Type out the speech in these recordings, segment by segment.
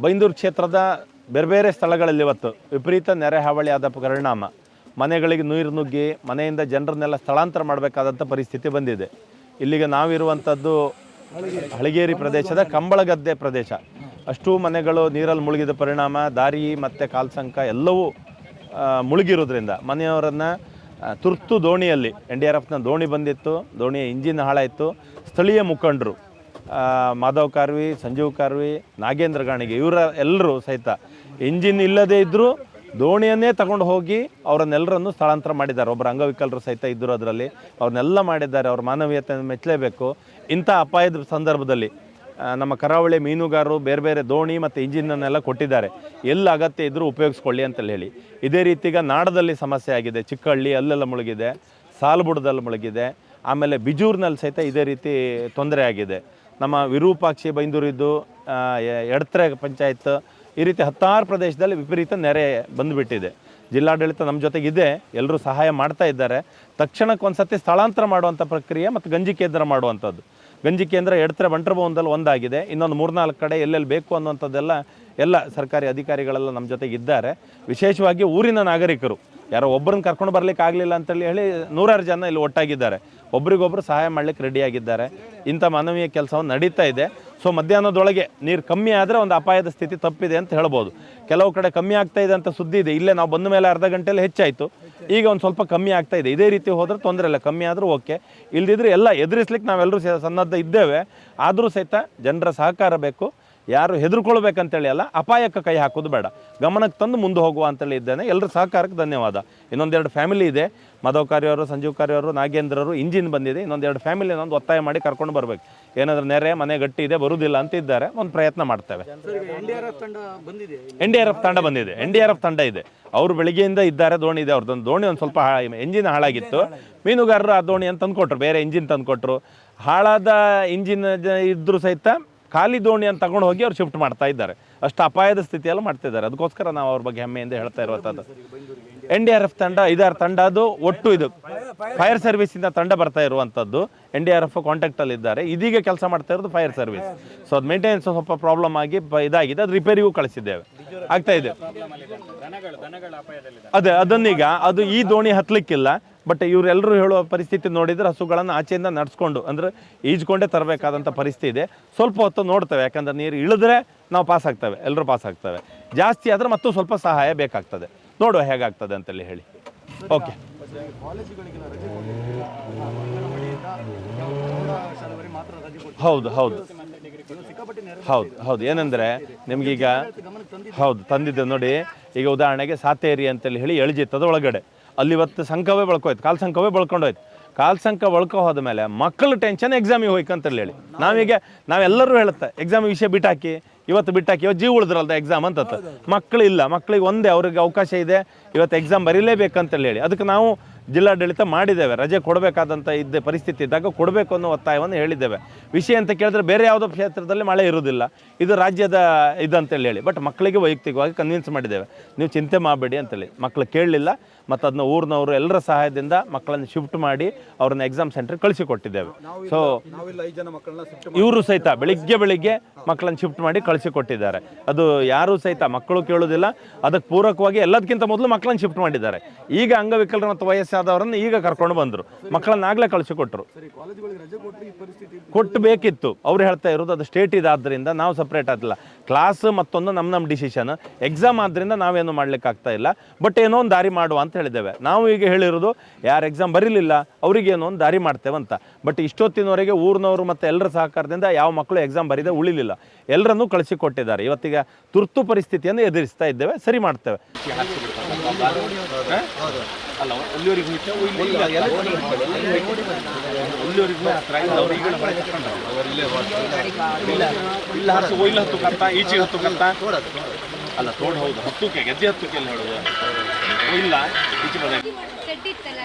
ಬೈಂದೂರು ಕ್ಷೇತ್ರದ ಬೇರೆ ಬೇರೆ ಸ್ಥಳಗಳಲ್ಲಿ ಇವತ್ತು ವಿಪರೀತ ನೆರೆ ಹಾವಳಿ ಆದ ಪರಿಣಾಮ. ಮನೆಗಳಿಗೆ ನೀರು ನುಗ್ಗಿ ಮನೆಯಿಂದ ಜನರನ್ನೆಲ್ಲ ಸ್ಥಳಾಂತರ ಮಾಡಬೇಕಾದಂಥ ಪರಿಸ್ಥಿತಿ ಬಂದಿದೆ. ಇಲ್ಲಿಗೆ ನಾವಿರುವಂಥದ್ದು ಹಳಗೇರಿ ಪ್ರದೇಶದ ಕಂಬಳಗದ್ದೆ ಪ್ರದೇಶ. ಅಷ್ಟೂ ಮನೆಗಳು ನೀರಲ್ಲಿ ಮುಳುಗಿದ ಪರಿಣಾಮ, ದಾರಿ ಮತ್ತು ಕಾಲ್ಸಂಕ ಎಲ್ಲವೂ ಮುಳುಗಿರೋದ್ರಿಂದ. ಮನೆಯವರನ್ನು ತುರ್ತು ದೋಣಿಯಲ್ಲಿ, ಎನ್ ಡಿ ಆರ್ ಎಫ್ನ ದೋಣಿ ಬಂದಿತ್ತು, ದೋಣಿಯ ಇಂಜಿನ್ ಹಾಳಾಯಿತು. ಸ್ಥಳೀಯ ಮುಖಂಡರು ಮಾಧವ್ ಕಾರ್ವಿ, ಸಂಜೀವ್ ಕಾರ್ವಿ, ನಾಗೇಂದ್ರ ಗಾಣಿಗೆ ಇವರ ಎಲ್ಲರೂ ಸಹಿತ ಇಂಜಿನ್ ಇಲ್ಲದೇ ಇದ್ದರೂ ದೋಣಿಯನ್ನೇ ತಗೊಂಡು ಹೋಗಿ ಅವರನ್ನೆಲ್ಲರನ್ನು ಸ್ಥಳಾಂತರ ಮಾಡಿದ್ದಾರೆ. ಒಬ್ಬರು ಅಂಗವಿಕಲರು ಸಹಿತ ಇದ್ದರು ಅದರಲ್ಲಿ. ಅವ್ರನ್ನೆಲ್ಲ ಮಾಡಿದ್ದಾರೆ. ಅವ್ರ ಮಾನವೀಯತೆಯನ್ನು ಮೆಚ್ಚಲೇಬೇಕು. ಇಂಥ ಅಪಾಯದ ಸಂದರ್ಭದಲ್ಲಿ ನಮ್ಮ ಕರಾವಳಿ ಮೀನುಗಾರರು ಬೇರೆ ಬೇರೆ ದೋಣಿ ಮತ್ತು ಇಂಜಿನನ್ನೆಲ್ಲ ಕೊಟ್ಟಿದ್ದಾರೆ. ಎಲ್ಲಿ ಅಗತ್ಯ ಇದ್ದರೂ ಉಪಯೋಗಿಸ್ಕೊಳ್ಳಿ ಅಂತ ಹೇಳಿ. ಇದೇ ರೀತಿಗ ನಾಡದಲ್ಲಿ ಸಮಸ್ಯೆ ಆಗಿದೆ. ಚಿಕ್ಕಹಳ್ಳಿ ಅಲ್ಲೆಲ್ಲ ಮುಳುಗಿದೆ. ಸಾಲುಬುಡದಲ್ಲಿ ಮುಳುಗಿದೆ. ಆಮೇಲೆ ಬಿಜೂರಿನಲ್ಲಿ ಸಹಿತ ಇದೇ ರೀತಿ ತೊಂದರೆ ಆಗಿದೆ. ನಮ್ಮ ವಿರೂಪಾಕ್ಷಿ ಬೈಂದೂರಿದ್ದು ಎಡತ್ರೆ ಪಂಚಾಯತ್ ಈ ರೀತಿ ಹತ್ತಾರು ಪ್ರದೇಶದಲ್ಲಿ ವಿಪರೀತ ನೆರೆ ಬಂದುಬಿಟ್ಟಿದೆ. ಜಿಲ್ಲಾಡಳಿತ ನಮ್ಮ ಜೊತೆಗಿದೆ ಎಲ್ಲರೂ ಸಹಾಯ ಮಾಡ್ತಾ ಇದ್ದಾರೆ. ತಕ್ಷಣಕ್ಕೆ ಒಂದು ಸತಿ ಸ್ಥಳಾಂತರ ಮಾಡುವಂಥ ಪ್ರಕ್ರಿಯೆ ಮತ್ತು ಗಂಜಿ ಕೇಂದ್ರ ಮಾಡುವಂಥದ್ದು. ಗಂಜಿ ಕೇಂದ್ರ ಎಡತ್ರೆ ಬಂಟ್ರಭವನದಲ್ಲಿ ಒಂದಾಗಿದೆ. ಇನ್ನೊಂದು ಮೂರ್ನಾಲ್ಕು ಕಡೆ ಎಲ್ಲೆಲ್ಲಿ ಬೇಕು ಅನ್ನುವಂಥದ್ದೆಲ್ಲ ಎಲ್ಲ ಸರ್ಕಾರಿ ಅಧಿಕಾರಿಗಳೆಲ್ಲ ನಮ್ಮ ಜೊತೆಗಿದ್ದಾರೆ. ವಿಶೇಷವಾಗಿ ಊರಿನ ನಾಗರಿಕರು. ಯಾರೋ ಒಬ್ಬರನ್ನ ಕರ್ಕೊಂಡು ಬರ್ಲಿಕ್ಕೆ ಆಗಲಿಲ್ಲ ಅಂತೇಳಿ ಹೇಳಿ ನೂರಾರು ಜನ ಇಲ್ಲಿ ಒಟ್ಟಾಗಿದ್ದಾರೆ. ಒಬ್ರಿಗೊಬ್ರು ಸಹಾಯ ಮಾಡ್ಲಿಕ್ಕೆ ರೆಡಿಯಾಗಿದ್ದಾರೆ ಇಂಥ ಮಾನವೀಯ ಕೆಲಸವನ್ನು ನಡೀತಾ ಇದೆ. ಸೊ ಮಧ್ಯಾಹ್ನದೊಳಗೆ ನೀರು ಕಮ್ಮಿ ಆದರೆ ಒಂದು ಅಪಾಯದ ಸ್ಥಿತಿ ತಪ್ಪಿದೆ ಅಂತ ಹೇಳ್ಬೋದು. ಕೆಲವು ಕಡೆ ಕಮ್ಮಿ ಆಗ್ತಾ ಇದೆ ಅಂತ ಸುದ್ದಿ ಇದೆ. ಇಲ್ಲೇ ನಾವು ಬಂದ ಮೇಲೆ ಅರ್ಧ ಗಂಟೆಯಲ್ಲಿ ಹೆಚ್ಚಾಯಿತು. ಈಗ ಒಂದು ಸ್ವಲ್ಪ ಕಮ್ಮಿ ಆಗ್ತಾ ಇದೆ. ಇದೇ ರೀತಿ ಹೋದರೆ ತೊಂದರೆ ಇಲ್ಲ. ಕಮ್ಮಿ ಆದರೂ ಓಕೆ. ಇಲ್ದಿದ್ರೆ ಎಲ್ಲ ಎದುರಿಸ್ಲಿಕ್ಕೆ ನಾವೆಲ್ಲರೂ ಸನ್ನದ್ಧ ಇದ್ದೇವೆ. ಆದರೂ ಸಹಿತ ಜನರ ಸಹಕಾರ ಬೇಕು. ಯಾರು ಹೆದರ್ಕೊಳ್ಬೇಕಂತೇಳಿ ಅಲ್ಲ, ಅಪಾಯಕ್ಕೆ ಕೈ ಹಾಕೋದು ಬೇಡ. ಗಮನಕ್ಕೆ ತಂದು ಮುಂದೆ ಹೋಗುವ ಅಂತೇಳಿ ಇದ್ದೇನೆ. ಎಲ್ಲರ ಸಹಕಾರಕ್ಕೆ ಧನ್ಯವಾದ. ಇನ್ನೊಂದೆರಡು ಫ್ಯಾಮಿಲಿ ಇದೆ. ಮಾಧವ್ ಕಾರ್ಯವರು, ಸಂಜೀವ್ ಕಾರ್ಯವರು, ನಾಗೇಂದ್ರರು, ಇಂಜಿನ್ ಬಂದಿದೆ. ಇನ್ನೊಂದೆರಡು ಫ್ಯಾಮಿಲಿ ಒಂದು ಒತ್ತಾಯ ಮಾಡಿ ಕರ್ಕೊಂಡು ಬರಬೇಕು. ಏನಾದರೂ ನೆರೆ, ಮನೆ ಗಟ್ಟಿ ಇದೆ ಬರುವುದಿಲ್ಲ ಅಂತ ಇದ್ದಾರೆ ಒಂದು ಪ್ರಯತ್ನ ಮಾಡ್ತೇವೆ. ಎನ್ ಡಿ ಆರ್ ಎಫ್ ತಂಡ ಬಂದಿದೆ. ಎನ್ ಡಿ ಆರ್ ಎಫ್ ತಂಡ ಇದೆ. ಅವರು ಬೆಳಿಗ್ಗೆಯಿಂದ ಇದ್ದಾರೆ. ದೋಣಿ ಇದೆ. ಅವ್ರದ್ದೊಂದು ದೋಣಿ, ಒಂದು ಸ್ವಲ್ಪ ಎಂಜಿನ್ ಹಾಳಾಗಿತ್ತು. ಮೀನುಗಾರರು ಆ ದೋಣಿ ಅಂತ ತಂದುಕೊಟ್ರು. ಬೇರೆ ಇಂಜಿನ್ ತಂದುಕೊಟ್ರು. ಹಾಳಾದ ಇಂಜಿನ್ ಇದ್ದರೂ ಸಹಿತ ಖಾಲಿ ದೋಣಿಯನ್ನು ತಗೊಂಡು ಹೋಗಿ ಅವ್ರು ಶಿಫ್ಟ್ ಮಾಡ್ತಾ ಇದ್ದಾರೆ. ಅಷ್ಟು ಅಪಾಯದ ಸ್ಥಿತಿಯಲ್ಲಿ ಮಾಡ್ತಾ ಇದ್ದಾರೆ ಅದಕ್ಕೋಸ್ಕರ ನಾವು ಅವ್ರ ಬಗ್ಗೆ ಹೆಮ್ಮೆಯಿಂದ ಹೇಳ್ತಾ ಇರುವಂಥದ್ದು. ಎನ್ ಡಿ ಆರ್ ಎಫ್ ತಂಡ ಐದಾರು ತಂಡ ಅದು ಒಟ್ಟು ಇದು ಫೈರ್ ಸರ್ವಿಸಿಂದ ತಂಡ ಬರ್ತಾ ಇರುವಂಥದ್ದು. ಎನ್ ಡಿ ಆರ್ ಎಫ್ ಕಾಂಟ್ಯಾಕ್ಟಲ್ಲಿ ಇದ್ದಾರೆ. ಇದೀಗ ಕೆಲಸ ಮಾಡ್ತಾ ಇರೋದು ಫೈರ್ ಸರ್ವಿಸ್. ಸೊ ಅದು ಮೇಂಟೆನೆನ್ಸ್ ಸ್ವಲ್ಪ ಪ್ರಾಬ್ಲಮ್ ಆಗಿ ಇದಾಗಿದೆ. ಅದು ರಿಪೇರಿಗೂ ಕಳಿಸಿದ್ದೇವೆ. ಆಗ್ತಾ ಇದೆ. ಅದೇ ಅದನ್ನೀಗ ಅದು ಈ ದೋಣಿ ಹತ್ಲಿಕ್ಕಿಲ್ಲ. ಬಟ್ ಇವರೆಲ್ಲರೂ ಹೇಳುವ ಪರಿಸ್ಥಿತಿ ನೋಡಿದ್ರೆ ಹಸುಗಳನ್ನು ಆಚೆಯಿಂದ ನಡೆಸ್ಕೊಂಡು, ಅಂದ್ರೆ ಈಜ್ಕೊಂಡೇ ತರಬೇಕಾದಂಥ ಪರಿಸ್ಥಿತಿ ಇದೆ. ಸ್ವಲ್ಪ ಹೊತ್ತು ನೋಡ್ತೇವೆ, ಯಾಕಂದರೆ ನೀರು ಇಳಿದ್ರೆ ನಾವು ಪಾಸ್ ಆಗ್ತೇವೆ ಎಲ್ಲರೂ ಪಾಸ್ ಆಗ್ತೇವೆ. ಜಾಸ್ತಿ ಆದರೆ ಮತ್ತು ಸ್ವಲ್ಪ ಸಹಾಯ ಬೇಕಾಗ್ತದೆ. ನೋಡುವ ಹೇಗಾಗ್ತದೆ ಅಂತೇಳಿ ಹೇಳಿ. ಓಕೆ ಹೌದು ಹೌದು. ಹೌದು ಹೌದು. ಏನಂದರೆ ನಿಮಗೀಗ, ಹೌದು, ತಂದಿದ್ದೆ ನೋಡಿ. ಈಗ ಉದಾಹರಣೆಗೆ ಸಾತೇರಿ ಅಂತೇಳಿ ಹೇಳಿ ಎಳ್ಜಿತ್ತದ ಒಳಗಡೆ. ಅಲ್ಲಿ ಇವತ್ತು ಸಂಕವೇ ಬಳ್ಕೋಯ್ತು. ಕಾಲ್ ಸಂಕವೇ ಬಳ್ಕೊಂಡೋಯ್ತು. ಕಾಲು ಸಂಕ ಬಳ್ಕೊ ಹೋದ್ಮೇಲೆ ಮಕ್ಕಳು ಟೆನ್ಷನ್ ಎಕ್ಸಾಮಿಗೆ ಹೋಯ್ಕಂತೇಳಿ ಹೇಳಿ. ನಾವೀಗ ನಾವೆಲ್ಲರೂ ಹೇಳುತ್ತೆ ಎಕ್ಸಾಮ್ ವಿಷಯ ಬಿಟ್ಟಾಕಿ ಇವತ್ತು ಬಿಟ್ಟಾಕಿ ಇವತ್ತು ಜೀವ ಉಳಿದ್ರಲ್ದ ಎಕ್ಸಾಮ್ ಅಂತ ಮಕ್ಕಳು ಇಲ್ಲ ಮಕ್ಕಳಿಗೆ ಒಂದೇ ಅವ್ರಿಗೆ ಅವಕಾಶ ಇದೆ ಇವತ್ತು ಎಕ್ಸಾಮ್ ಬರೀಲೇಬೇಕಂತೇಳಿ ಹೇಳಿ. ಅದಕ್ಕೆ ನಾವು ಜಿಲ್ಲಾಡಳಿತ ಮಾಡಿದ್ದೇವೆ. ರಜೆ ಕೊಡಬೇಕಾದಂಥ ಇದ್ದ ಪರಿಸ್ಥಿತಿ ಇದ್ದಾಗ ಕೊಡಬೇಕು ಅನ್ನೋ ಒತ್ತಾಯವನ್ನು ಹೇಳಿದ್ದೇವೆ. ವಿಷಯ ಅಂತ ಕೇಳಿದ್ರೆ ಬೇರೆ ಯಾವುದೋ ಕ್ಷೇತ್ರದಲ್ಲಿ ಮಳೆ ಇರುವುದಿಲ್ಲ. ಇದು ರಾಜ್ಯದ ಇದಂತೇಳಿ ಹೇಳಿ. ಬಟ್ ಮಕ್ಕಳಿಗೆ ವೈಯಕ್ತಿಕವಾಗಿ ಕನ್ವಿನ್ಸ್ ಮಾಡಿದ್ದೇವೆ. ನೀವು ಚಿಂತೆ ಮಾಡಬೇಡಿ ಅಂತೇಳಿ. ಮಕ್ಕಳು ಕೇಳಲಿಲ್ಲ. ಮತ್ತು ಅದನ್ನ ಊರಿನವರು ಎಲ್ಲರ ಸಹಾಯದಿಂದ ಮಕ್ಕಳನ್ನು ಶಿಫ್ಟ್ ಮಾಡಿ ಅವ್ರನ್ನ ಎಕ್ಸಾಮ್ ಸೆಂಟ್ರಿಗೆ ಕಳಿಸಿಕೊಟ್ಟಿದ್ದೇವೆ. ಸೊ ಇವರು ಸಹಿತ ಬೆಳಿಗ್ಗೆ ಬೆಳಿಗ್ಗೆ ಮಕ್ಕಳನ್ನು ಶಿಫ್ಟ್ ಮಾಡಿ ಕಳಿಸಿಕೊಟ್ಟಿದ್ದಾರೆ. ಅದು ಯಾರೂ ಸಹಿತ ಮಕ್ಕಳು ಕೇಳೋದಿಲ್ಲ. ಅದಕ್ಕೆ ಪೂರಕವಾಗಿ ಎಲ್ಲದಕ್ಕಿಂತ ಮೊದಲು ಮಕ್ಕಳನ್ನು ಶಿಫ್ಟ್ ಮಾಡಿದ್ದಾರೆ. ಈಗ ಅಂಗವಿಕಲರು ಮತ್ತು ವಯಸ್ಸಾದವರನ್ನು ಈಗ ಕರ್ಕೊಂಡು ಬಂದರು. ಮಕ್ಕಳನ್ನಾಗಲೇ ಕಳಿಸಿಕೊಟ್ರು ಸರಿ ಕಾಲೇಜುಗಳಿಗೆ ರಜೆ ಈ ಪರಿಸ್ಥಿತಿ ಕೊಟ್ಟು ಬೇಕಿತ್ತು ಅವ್ರು ಹೇಳ್ತಾ ಇರೋದು ಅದು ಸ್ಟೇಟ್ ಇದಾದ್ರಿಂದ ನಾವು ಸಪ್ರೇಟ್ ಆಗಿಲ್ಲ ಕ್ಲಾಸ್ ಮತ್ತೊಂದು ನಮ್ಮ ನಮ್ಮ ಡಿಸಿಷನ್ ಎಕ್ಸಾಮ್ ಆದ್ರಿಂದ ನಾವೇನು ಮಾಡ್ಲಿಕ್ಕೆ ಆಗ್ತಾ ಇಲ್ಲ. ಬಟ್ ಏನೋ ಒಂದು ದಾರಿ ಮಾಡುವ ಅಂತ ಹೇಳಿದ್ದೇವೆ. ನಾವು ಈಗ ಹೇಳಿರೋದು, ಯಾರು ಎಕ್ಸಾಮ್ ಬರೀಲಿಲ್ಲ, ಅವ್ರಿಗೆ ಏನೋ ಒಂದು ದಾರಿ ಮಾಡ್ತೇವೆ ಅಂತ. ಬಟ್ ಇಷ್ಟೊತ್ತಿನವರೆಗೆ ಊರಿನವರು ಮತ್ತು ಎಲ್ಲರ ಸಹಕಾರದಿಂದ ಯಾವ ಮಕ್ಕಳು ಎಕ್ಸಾಮ್ ಬರೀದೆ ಉಳಿಲಿಲ್ಲ. ಎಲ್ಲರನ್ನೂ ಕಳಿಸಿಕೊಟ್ಟಿದ್ದಾರೆ ಇವತ್ತಿಗೆ ತುರ್ತು ಪರಿಸ್ಥಿತಿಯನ್ನು ಎದುರಿಸ್ತಾ ಇದ್ದೇವೆ, ಸರಿ ಮಾಡ್ತೇವೆ. ಅಲ್ಲ ಅಲ್ಲಿವರೆಗೂ ಇಲ್ಲ ಹತ್ತು ಒಯ್ಲು ಈಜಿ ಈಚೆಗೆ ಹತ್ತುಕಂತ ಅಲ್ಲ ತೋಡ್ ಹೌದು ಹತ್ತುಕ್ಕೆ ಗೆದ್ದೆ ಹತ್ತುಕ್ಕೆ ಎಲ್ಲ ಹೇಳೋದು. ಇಲ್ಲ ಈಚೆ ಬಂದ ಸೆಡ್ ಇತ್ತಲ್ಲ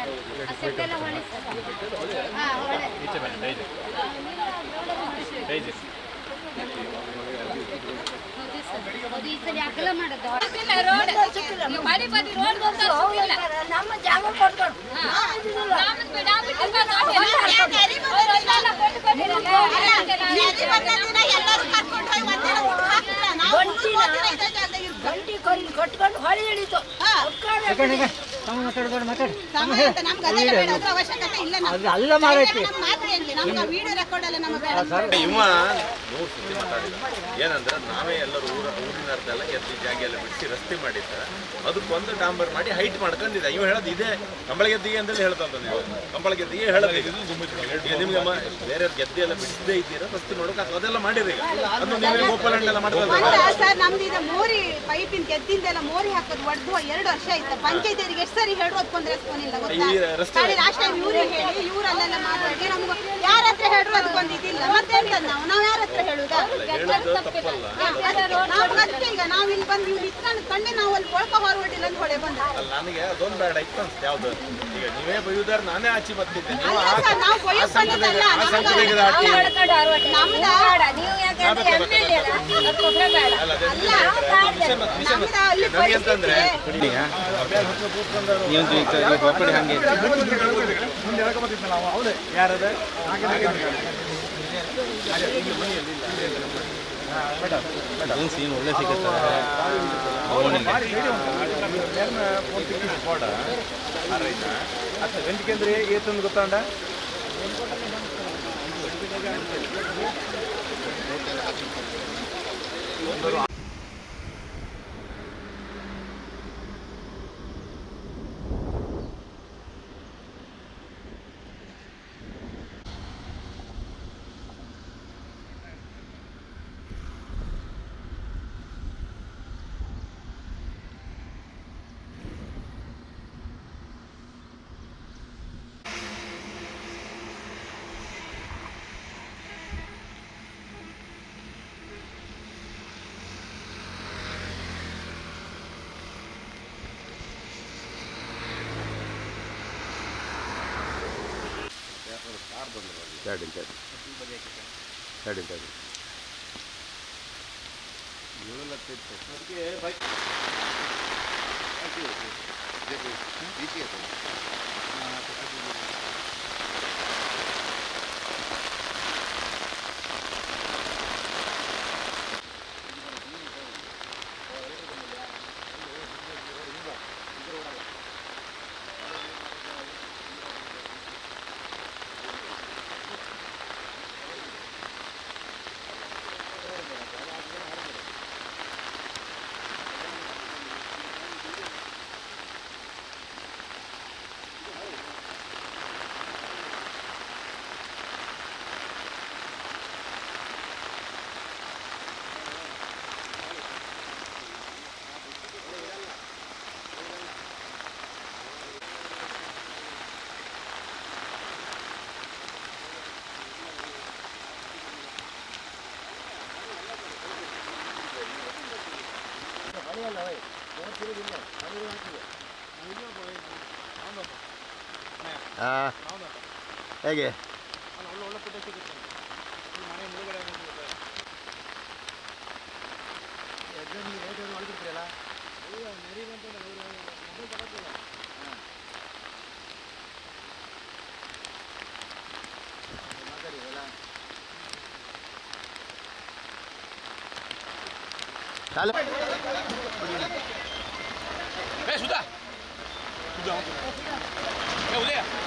ನಮ್ಮ ಜಾಗ. ಗಂಟಿ ಕರಿ ಕಟ್ಕೊಂಡು ಹೊಳಿ ಹಿಡಿತು ಹಾ. ಒಕ್ಕಾಣೆ ಇವ ನೂರು ಸುದ್ದಿ ಮಾತಾಡಿದ ಏನಂದ್ರೆ ನಾವೇ ಎಲ್ಲರೂ ಊರ ಊರಿನ ಅರ್ಥ ಎಲ್ಲ ಎತ್ತಿ ಜಾಗ ಎಲ್ಲ ಬಿಡಿಸಿ ರಸ್ತೆ ಮಾಡಿದ್ದಾರೆ ಅದಕ್ಕೊಂದು ಡಾಂಬರ್ ಮಾಡಿ ಹೈಟ್ ಮಾಡ್ಕೊಂಡಿದ್ದ ಇವ ಹೇಳೋದು ಇದೆ. ಕಂಬಳ ಗೆದ್ದಿಗೆ ಅಂತಲೇ ಹೇಳ್ತಂತ ನೀವು ಕಂಬಳ ಗೆದ್ದಿಗೆ ಹೇಳೋದು ನಿಮ್ಗೆ ಬೇರೆ ಗೆದ್ದೆ ಎಲ್ಲ ಬಿಡಿಸದೇ ಇದ್ದೀರಾ? ರಸ್ತೆ ಮಾಡೋಕೆ ಅದೆಲ್ಲ ಮಾಡಿರಿ ಅದು ನೀವೇ ಗೋಪಾಲಣ್ಣ ಎಲ್ಲ ಮೋರಿ ಪೈಪಿನ ಗೆದ್ದಿಂದೆಲ್ಲ ಮೋರಿ ಹಾಕೋದು ಒಡ್ದು ಎರಡು ವರ್ಷ ಆಯ್ತು. ಪಂಚಾಯತಿಯರಿಗೆ ಎಷ್ಟು ಸರಿ ಹೇಳುವ ರೆಸ್ಪಾನ್ಸ್ ಇಲ್ಲ ಗೊತ್ತಾ? ಲಾಸ್ಟ್ ಟೈಮ್ ಇವ್ರಿಗೆ ಹೇಳಿ ಇವ್ರಲ್ಲೆಲ್ಲ ಮಾತಾಡಿ ನಮ್ಗೆ ಯಾರ ಹತ್ರ ನಾವು ನಾವು ಯಾರ ಹತ್ರ ಹೇಳುದಾ ನಾವು ಮತ್ತೆ ಈಗ ನಾವು ಇಲ್ಲಿ ಬಂದು ನೀವು ಇಟ್ಕೊಂಡು ಕಂಡೆ ನಾವು ಅಲ್ಲಿ ಕೊಳಕ ಹೊರಡಿಲ್ಲ ಅಂತ ಹೊಳೆ ಬಂದ ಅಲ್ಲ ನನಗೆ ಅದೊಂದು ಬೇಡ ಇತ್ತು ಅನ್ಸುತ್ತೆ ಯಾವ್ದು ಈಗ ನೀವೇ ಬೈಯುದಾರ ನಾನೇ ಆಚೆ ಬರ್ತಿದ್ದೆ ನೀವು ನಾವು ಆ ಸಂಖ್ಯೆಗೆ ಇದು ಹಾಕಿ ಹೊಡ್ಕೊಂಡು ಅರವತ್ತು ನಮ್ದ ಬೇಡ ನೀವು ಯಾಕಂದ್ರೆ ಎಂ 我退吧。ಅದಕ್ಕೋಸ್ಕರ ಬೇಡ ಅಲ್ಲ ಅದೇ ಅಲ್ಲ ಮಿಷನ್ ಮತ್ತೆ ಮಿಷನ್ ನಮ್ದ ಅಲ್ಲಿ ನನಗೆ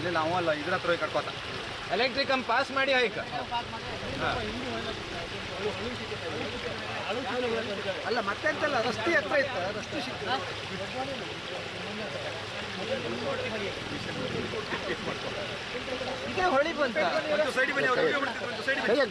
ಇಲ್ಲ ಅವಲ್ಲ ಇದ್ರ ಹತ್ರ ಹೋಗಿ ಕಟ್ಕೋತ. ಎಲೆಕ್ಟ್ರಿಕ್ ಪಾಸ್ ಮಾಡಿ ಆಯ್ಕ ಅಲ್ಲ ಮತ್ತೆ ಅಂತಲ್ಲ ರಸ್ತೆ ಹತ್ರ ಇತ್ತ ರಸ್ತೆ ಸಿಕ್ತು ಹೊಳಿ ಬಂತ? ಸೈಡ್ ಬನ್ನಿ ಸೈಡ್ ಸರಿಯಾಗಿ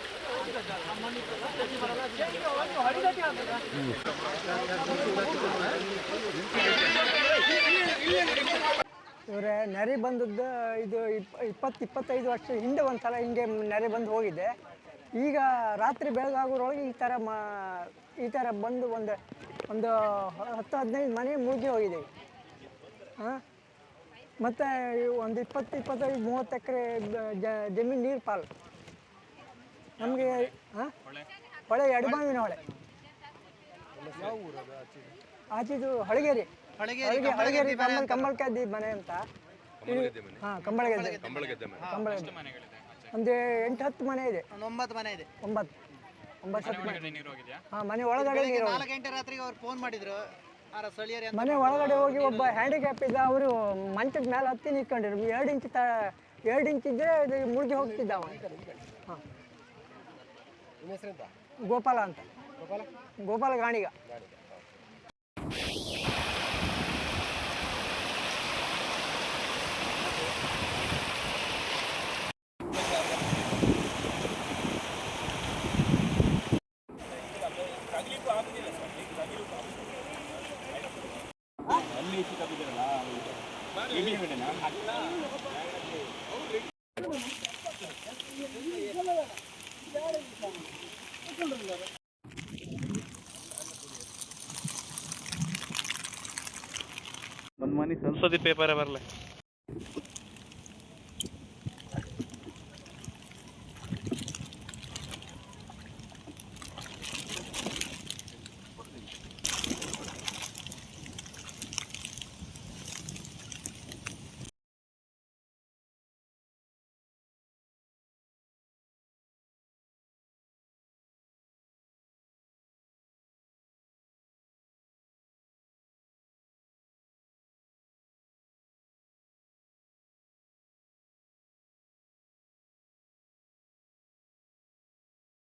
ಇವರೇ ನೆರೆ ಬಂದದ್ದು ಇದು ಇಪ್ ಇಪ್ಪತ್ತು ಇಪ್ಪತ್ತೈದು ವರ್ಷ ಹಿಂದೆ ಒಂದು ಸಲ ಹಿಂಗೆ ನೆರೆ ಬಂದು ಹೋಗಿದೆ. ಈಗ ರಾತ್ರಿ ಬೆಳಗಾಗೋರೊಳಗೆ ಈ ಥರ ಮಾ ಈ ಥರ ಬಂದು ಒಂದು ಒಂದು ಹತ್ತು ಹದಿನೈದು ಮನೆ ಮುಗಿ ಹೋಗಿದೆ. ಹಾಂ ಮತ್ತು ಒಂದು ಇಪ್ಪತ್ತು ಇಪ್ಪತ್ತೈದು, ಮೂವತ್ತು ಎಕರೆ ಜಮೀನು ನೀರು ಪಾಲು ನಮಗೆ ಹಾಂ? ಹೊಳೆ ಎಡಬಾವಿನ ಹೊಳೆ ಆಚಿದು ಹೊಳಗೇರಿ. ಹೊಳಗೇರಿ ಹೊಳಗೇರಿ ಕಮ್ಮಲ್ ಮನೆ ಅಂತ. ಹಾಂ ಕಂಬಳಗೆದ್ದೆ. ಕಂಬಳಗೆದ್ದೆ ಒಂದು ಎಂಟು ಹತ್ತು ಮನೆ ಇದೆ. ಒಂಬತ್ತು ಮನೆ ಇದೆ. ಒಂಬತ್ತು. ಒಂಬತ್ತು ಹತ್ತು ಮನೆ ಹಾಂ ಮನೆ ಒಳಗಡೆ ನೀರು ಹೋಗಿದೆ. ನಾಲ್ಕು ಗಂಟೆ ರಾತ್ರಿಗೆ ಅವ್ರು ಫೋನ್ ಮಾಡಿದ್ರು. ಮನೆ ಒಳಗಡೆ ಹೋಗಿ ಒಬ್ಬ ಹ್ಯಾಂಡಿಕ್ಯಾಪ್ ಇದ್ದ ಅವರು ಮಂಚದ ಮೇಲೆ ಹತ್ತಿ ನಿಂತ್ಕೊಂಡಿರು ಎರಡು ಇಂಚ್ ತ ಎರಡು ಇಂಚ್ ಇದ್ದರೆ ಮುಳುಗಿ ಹೋಗ್ತಿದ್ದ ಅವ ಹಾಂ. ಗೋಪಾಲ ಅಂತ. ಗೋಪಾಲ? ಗೋಪಾಲ ಗಾಣಿಗ. ಒಂದು मनमानी संसदी पेपर आहे भरलाय.